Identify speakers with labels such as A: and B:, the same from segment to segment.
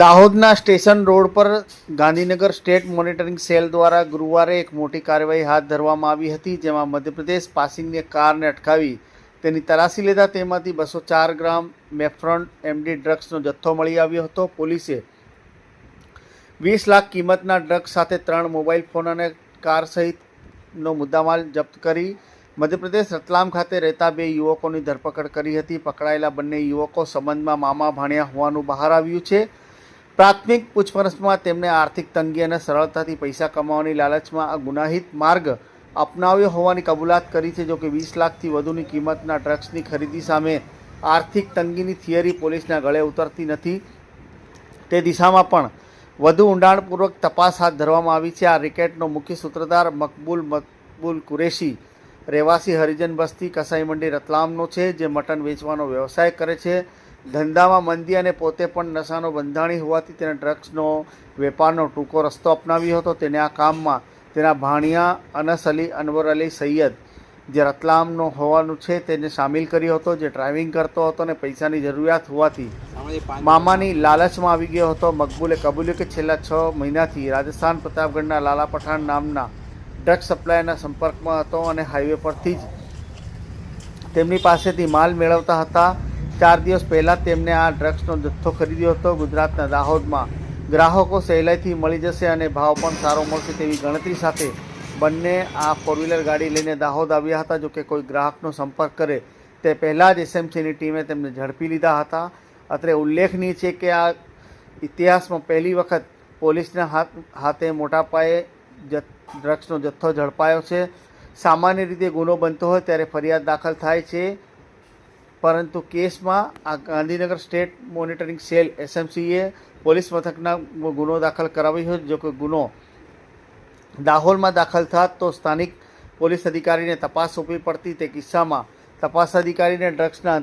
A: દાહોદના station road પર Gandhinagar state monitoring cell દ્વારા ગુરુવારે એક મોટી કાર્યવાહી હાથ ધરવામાં આવી હતી, જેમાં મધ્યપ્રદેશ પાસિંગની કારને અટકાવી તેની તલાશી લેતા તેમાંથી બસો ચાર ગ્રામ મેફ્રોન એમડી ડ્રગ્સનો જથ્થો મળી આવ્યો હતો. પોલીસે વીસ લાખ કિંમતના ડ્રગ્સ સાથે ત્રણ મોબાઈલ ફોન અને કાર સહિતનો મુદ્દામાલ જપ્ત કરી મધ્યપ્રદેશ રતલામ ખાતે રહેતા બે યુવકોની ધરપકડ કરી હતી. પકડાયેલા બંને યુવકો સંબંધમાં મામા ભાણ્યા હોવાનું બહાર આવ્યું છે. પ્રાથમિક પૂછપરછમાં તેમણે આર્થિક તંગી અને સરળતાથી પૈસા કમાવાની લાલચમાં આ ગુનાહિત માર્ગ અપનાવ્યો હોવાની કબૂલાત કરી છે જોકે વીસ લાખથી વધુની કિંમતના ડ્રગ્સની ખરીદી સામે આર્થિક તંગીની થિયરી પોલીસના ગળે ઉતરતી નથી. તે દિશામાં પણ વધુ ઊંડાણપૂર્વક તપાસ હાથ ધરવામાં આવી છે. આ રેકેટનો મુખ્ય સૂત્રધાર મકબૂલ મકબૂલ કુરેશી રહેવાસી હરિજન બસ્તી કસાઈ મંડી રતલામનો છે, જે મટન વેચવાનો વ્યવસાય કરે છે. ધંધામાં મંદી અને પોતે પણ નશાનો બંધાણી હોવાથી તેણે ડ્રગ્સનો વેપારનો ટૂંકો રસ્તો અપનાવ્યો હતો. તેને આ કામમાં તેના ભાણિયા અનસ અલી અનવર અલી સૈયદ જે રતલામનો હોવાનું છે તેને સામેલ કર્યો હતો જે ડ્રાઇવિંગ કરતો હતો અને પૈસાની જરૂરિયાત હોવાથી મામાની લાલચમાં આવી ગયો હતો. મકબૂલે કબૂલ્યું કે છેલ્લા છ મહિનાથી રાજસ્થાન પ્રતાપગઢના લાલા પઠાણ નામના ડ્રગ્સ સપ્લાયરના સંપર્કમાં હતો અને હાઈવે પરથી જ તેમની પાસેથી માલ મેળવતા હતા. ચાર દિવસ પહેલાં તેમને આ ડ્રગ્સનો જથ્થો ખરીદ્યો હતો. ગુજરાતના દાહોદમાં ગ્રાહકો સહેલાઈથી મળી જશે અને ભાવ પણ સારો મળશે તેવી ગણતરી સાથે બંને આ ફોર વ્હીલર ગાડી લઈને દાહોદ આવ્યા હતા. જોકે કોઈ ગ્રાહકનો સંપર્ક કરે તે પહેલાં જ એસએમસીની ટીમે તેમને ઝડપી લીધા હતા. અત્રે ઉલ્લેખનીય છે કે આ ઇતિહાસમાં પહેલી વખત પોલીસના હાથ, હાથે મોટા પાયે ડ્રગ્સનો જથ્થો ઝડપાયો છે. સામાન્ય રીતે ગુનો બનતો હોય ત્યારે ફરિયાદ દાખલ થાય છે. પરંતુ કેસમાં આ ગાંધીનગર સ્ટેટ મોનિટરિંગ સેલ એસએમસીએ પોલીસ મથકના ગુનો દાખલ કરાવ્યો જો કે ગુનો દાહોલમાં દાખલ થાત તો સ્થાનિક પોલીસ અધિકારીને તપાસ સોંપવી પડતી. તે કિસ્સામાં તપાસ અધિકારીને ડ્રગ્સના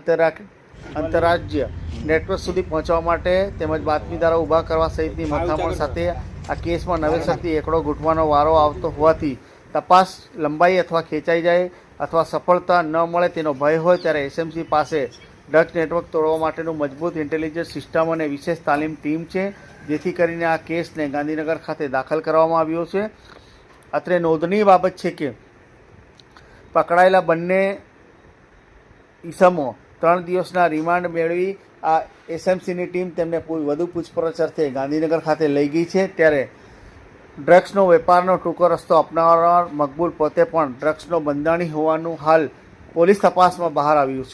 A: આંતરરાજ્ય નેટવર્ક સુધી પહોંચવા માટે તેમજ બાતમીદારો ઊભા કરવા સહિતની મથામણ સાથે આ કેસમાં નવેસરથી એકડો ઘૂંટવાનો વારો આવતો હોવાથી તપાસ લંબાઈ અથવા ખેંચાઈ જાય. અથવા સફળતા ન મળે તેનો ભય હોય ત્યારે એસએમસી પાસે ડચ નેટવર્ક તોડવા માટેનું મજબૂત ઇન્ટેલિજન્સ સિસ્ટમ અને વિશેષ તાલીમ ટીમ છે, જેથી કરીને આ કેસને ગાંધીનગર ખાતે દાખલ કરવામાં આવ્યો છે. અત્રે નોંધનીય બાબત છે કે પકડાયેલા બંને ઈસમો ત્રણ દિવસના રિમાન્ડ મેળવી આ એસએમસીની ટીમ તેમને વધુ પૂછપરછ અર્થે ગાંધીનગર ખાતે લઈ ગઈ છે. ત્યારે ડ્રગ્સનો વેપારનો ટૂંકો રસ્તો અપનાવનાર મકબૂલ પોતે પણ ડ્રગ્સનો બંધાણી હોવાનું હાલ પોલીસ તપાસમાં બહાર આવ્યું છે.